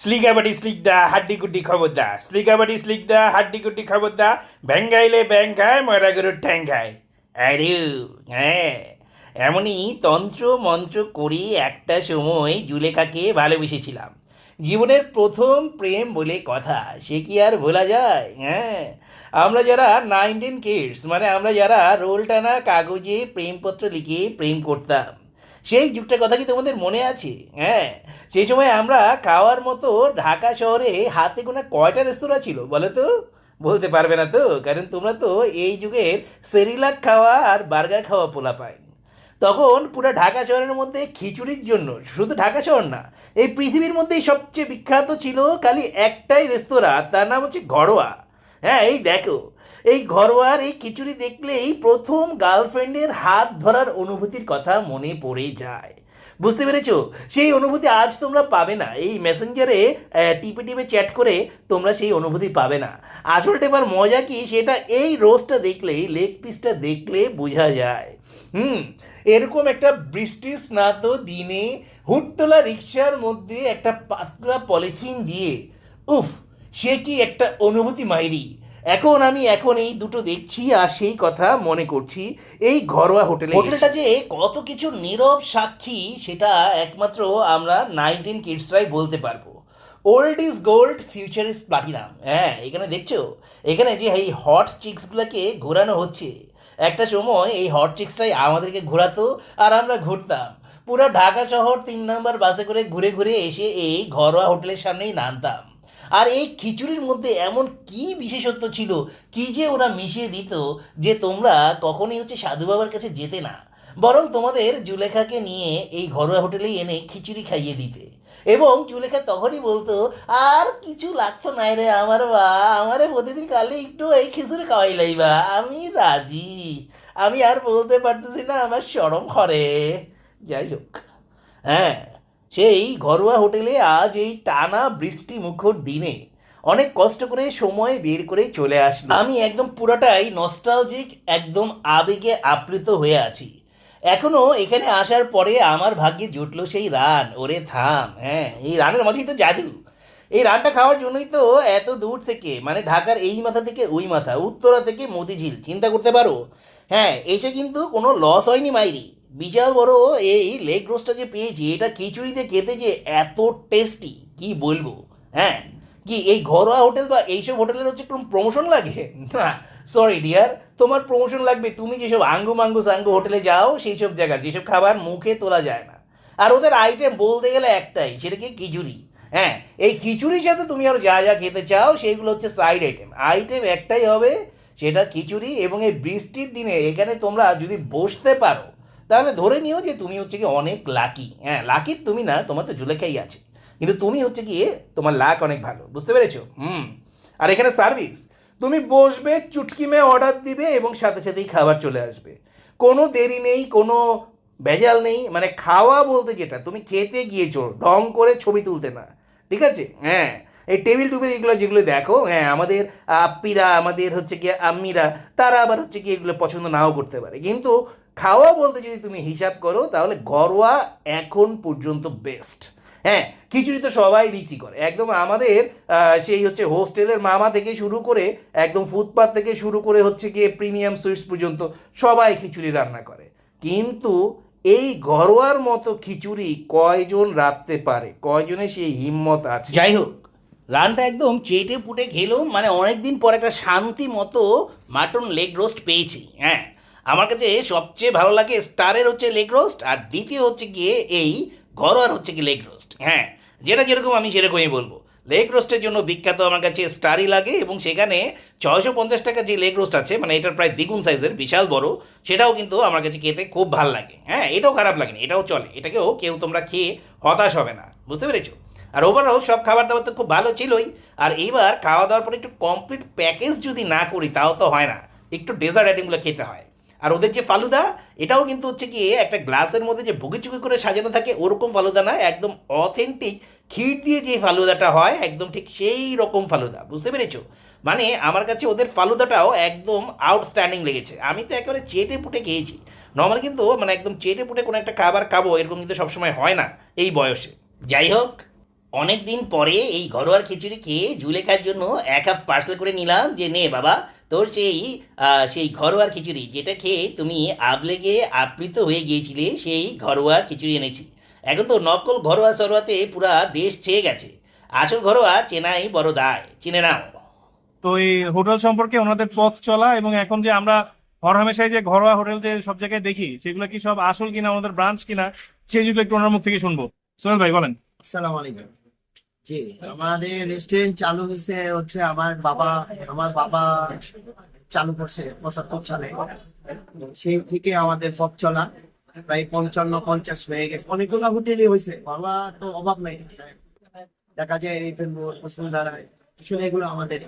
স্লিগাবাটি slick দা, হাড্ডি গুড্ডি খবর দা। স্লিগাবাটি slick দা, হাড্ডি গুড্ডি খবর দা। ভ্যাঙ্গাইলে ব্যাং খায় ময়রা গরুর ঠ্যাং খায় আরে হ্যাঁ। এমনই তন্ত্র মন্ত্র করে একটা সময় জুলেখাকে ভালোবেসেছিলাম। জীবনের প্রথম প্রেম বলে কথা, সে কি আর ভোলা যায়? হ্যাঁ। আমরা যারা নাইনটিন কিডস মানে আমরা যারা রোল টানা কাগজে প্রেমপত্র লিখে প্রেম করতাম সেই যুগটার কথা কি তোমাদের মনে আছে? হ্যাঁ সেই সময় আমরা খাওয়ার মতো ঢাকা শহরে হাতে গোনা কয়টা রেস্তোরাঁ ছিল বলো তো? বলতে পারবে না তো? কারণ তোমরা তো এই যুগের সেরিলাক খাওয়া আর বার্গার খাওয়া পোলা পায় তখন পুরো ঢাকা শহরের মধ্যে খিচুড়ির জন্য, শুধু ঢাকা শহর না, এই পৃথিবীর মধ্যেই সবচেয়ে বিখ্যাত ছিল খালি একটাই রেস্তোরাঁ, তার নাম হচ্ছে ঘরোয়া। হ্যাঁ এই দেখো, এই ঘরোয়ার এই খিচুড়ি দেখলেই প্রথম গার্লফ্রেন্ডের হাত ধরার অনুভূতির কথা মনে পড়ে যায়। বুঝতে পেরেছ? সেই অনুভূতি আজ তোমরা পাবে না। এই মেসেঞ্জারে টিপে টিপে চ্যাট করে তোমরা সেই অনুভূতি পাবে না। আসলটা এবার মজা কি? সেটা এই রোজটা দেখলেই লেগ পিসটা দেখলে বোঝা যায়। হুম, এরকম একটা বৃষ্টি স্নাত দিনে হুটতলা রিক্সার মধ্যে একটা পাতলা পলিথিন দিয়ে, উফ সে কি একটা অনুভূতি মাইরি? এখন আমি এখন এই দুটো দেখছি আর সেই কথা মনে করছি এই ঘরোয়া হোটেলে হোটেলটা যে কত কিছু নীরব সাক্ষী, সেটা একমাত্র আমরা নাইনটিন কিডসরাই বলতে পারব। Old is gold, future is platinum. হ্যাঁ এখানে দেখছ? এখানে যে এই হট চিক্সগুলোকে ঘোরানো হচ্ছে। একটা সময় এই হট চিক্সটাই আমাদেরকে ঘোরাতো আর আমরা ঘুরতাম। পুরো ঢাকা শহর তিন নম্বর বাসে করে ঘুরে ঘুরে এসে এই ঘরোয়া হোটেলের সামনেই নামতাম। আর এই খিচুড়ির মধ্যে এমন কি বিশেষত্ব ছিল? কি যে ওরা মিশিয়ে দিত যে তোমরা কখনোই হচ্ছে সাধু বাবার কাছে যেতে না। বরং তোমাদের জুলেখাকে নিয়ে এই ঘরোয়া হোটেলেই এনে খিচুড়ি খাইয়ে দিতে। এবং জুলেখা তখনই বলতো, আর কিছু লাগতো নাই রে আমার বা, আমারে প্রতিদিন কালে একটু এই খিচুড়ি খাওয়াই লাইবা আমি রাজি। আমি আর বলতে পারতেছি না, আমার সরম করে যাই হোক হ্যাঁ সেই ঘরোয়া হোটেলে আজ এই টানা বৃষ্টি মুখর দিনে অনেক কষ্ট করে সময় বের করে চলে আসলো। আমি একদম পুরোটাই নস্টালজিক একদম আবেগে আপ্লুত হয়ে আছি। এখনও এখানে আসার পরে আমার ভাগ্যে জুটলো সেই রান। ওরে থাম হ্যাঁ এই রানের মাঝেই তো জাদু। এই রানটা খাওয়ার জন্যই তো এত দূর থেকে মানে ঢাকার এই মাথা থেকে ওই মাথা, উত্তরা থেকে মতিঝিল, চিন্তা করতে পারো? হ্যাঁ এসে কিন্তু কোনো লস হয়নি মাইরি। বিশাল বড় এই লেগ রোস্টটা যে পেয়েছি, এটা খিচুড়িতে খেতে যে এত টেস্টি কি বলব? হ্যাঁ? কি এই ঘরোয়া হোটেল বা এইসব হোটেলের হচ্ছে কোনো প্রমোশন লাগে? না সরি ডিয়ার তোমার প্রমোশন লাগবে। তুমি যেসব আঙ্গু মাঙ্গু সাঙ্গু হোটেলে যাও সেই সব জায়গা, যেসব খাবার মুখে তোলা যায় না। আর ওদের আইটেম বলতে গেলে একটাই সেটা কি খিচুড়ি। হ্যাঁ এই খিচুড়ির সাথে তুমি আরও যা যা খেতে চাও সেইগুলো হচ্ছে সাইড আইটেম আইটেম একটাই হবে সেটা খিচুড়ি এবং এই বৃষ্টির দিনে এখানে তোমরা যদি বসতে পারো তাহলে ধরে নিও যে তুমি হচ্ছে কি অনেক লাকি হ্যাঁ লাকির তুমি না, তোমার তো জুলেখাই আছে। কিন্তু তুমি হচ্ছে গিয়ে তোমার লাক অনেক ভালো, বুঝতে পেরেছ? হুম। আর এখানে সার্ভিস তুমি বসবে, চুটকি মেয়ে অর্ডার দিবে এবং সাথে সাথেই খাবার চলে আসবে। কোনো দেরি নেই, কোনো ভেজাল নেই মানে খাওয়া বলতে যেটা, তুমি খেতে গিয়েছো, ঢং করে ছবি তুলতে না। ঠিক আছে? হ্যাঁ এই টেবিল টুবিল এগুলো যেগুলো দেখো হ্যাঁ আমাদের আপ্পিরা, আমাদের হচ্ছে গিয়ে আম্মিরা, তারা আবার হচ্ছে কি এগুলো পছন্দ নাও করতে পারে। কিন্তু খাওয়া বলতে যদি তুমি হিসাব করো, তাহলে ঘরোয়া এখন পর্যন্ত বেস্ট হ্যাঁ খিচুড়ি তো সবাই বিক্রি করে। একদম আমাদের সেই হচ্ছে হোস্টেলের মামা থেকে শুরু করে, একদম ফুটপাথ থেকে শুরু করে হচ্ছে গিয়ে প্রিমিয়াম সুইটস পর্যন্ত সবাই খিচুড়ি রান্না করে। কিন্তু এই ঘরোয়ার মতো খিচুড়ি কয়জন রাখতে পারে? কয়জনের সেই হিম্মত আছে? যাই হোক, রানটা একদম চেটে পুটে খেলেও মানে অনেক দিন পর একটা শান্তি মতো মাটন লেগ রোস্ট পেয়েছি। হ্যাঁ আমার কাছে সবচেয়ে ভালো লাগে স্টারের হচ্ছে লেগ রোস্ট, আর দ্বিতীয় হচ্ছে গিয়ে এই ঘরোয়ার হচ্ছে কি লেগ রোস্ট। হ্যাঁ যেটা যেরকম আমি সেরকমই বলব। লেগ রোস্টের জন্য বিখ্যাত আমার কাছে স্টারই লাগে, এবং সেখানে ছয়শো পঞ্চাশ টাকা যে লেগ রোস্ট আছে মানে এটার প্রায় দ্বিগুণ সাইজের, বিশাল বড়, সেটাও কিন্তু আমার কাছে খেতে খুব ভালো লাগে। হ্যাঁ এটাও খারাপ লাগে না এটাও চলে, এটাকেও কেউ তোমরা খেয়ে হতাশ হবে না, বুঝতে পেরেছ? আর ওভারঅল সব খাবার দাবার তো খুব ভালো ছিলই, আর এইবার খাওয়া দাওয়ার পরে একটু কমপ্লিট প্যাকেজ যদি না করি, তাও তো হয় না, একটু ডেজার্ট আইটেমগুলো খেতে হয়। আর ওদের যে ফালুদা, এটাও কিন্তু হচ্ছে কি, একটা গ্লাসের মধ্যে যে ভুগি চুগি করে সাজানো থাকে, ওরকম ফালুদা না, একদম অথেন্টিক ক্ষীর দিয়ে যে ফালুদাটা হয়, একদম ঠিক সেই রকম ফালুদা, বুঝতে পেরেছ? মানে আমার কাছে ওদের ফালুদাটাও একদম আউটস্ট্যান্ডিং লেগেছে। আমি তো একেবারে চেটে পুটে খেয়েছি। নর্মাল কিন্তু মানে একদম চেটে পুটে কোনো একটা খাবার খাব, এরকম কিন্তু সবসময় হয় না এই বয়সে। যাই হোক অনেক দিন পরে এই ঘরোয়ার খিচুড়ি খেয়ে জুলেখার জন্য এক হাফ পার্সেল করে নিলাম যে নে বাবা তোর সেই সেই ঘরোয়ার খিচুড়ি যেটা খেয়ে তুমি আবলেগে আপ্লুত হয়ে গিয়েছিলে সেই ঘরোয়া খিচুড়ি এনেছি। এখন তো নকল ঘরোয়া সরোয়াতে পুরা দেশ ছেয়ে গেছে। আসল ঘরোয়া চেনাই বড় দায়। চিনে নাও। তো এই হোটেল সম্পর্কে ওনাদের পথ চলা এবং এখন যে আমরা হরহামেশাই যে ঘরোয়া হোটেল যে সব জায়গায় দেখি সেগুলো কি সব আসল কিনা ওনাদের ব্রাঞ্চ কিনা সেই যেগুলো একটু ওনার মুখ থেকে শুনব। সোহেল ভাই বলেন। আসসালামু আলাইকুম। আমাদের রেস্টুরেন্ট চালু হয়েছে হচ্ছে আমার বাবা আমার বাবা চালু করছে পঁচাত্তর সালে। সেই থেকে আমাদের পথ চলা প্রায় পঞ্চান্ন, পঞ্চাশ হয়ে গেছে। অনেকগুলো হোটেলই হয়েছে। বাবা তো অভাব নাই। দেখা যায় রিফেন বোর্ড বসুন্ধরা আসলে এগুলো আমাদের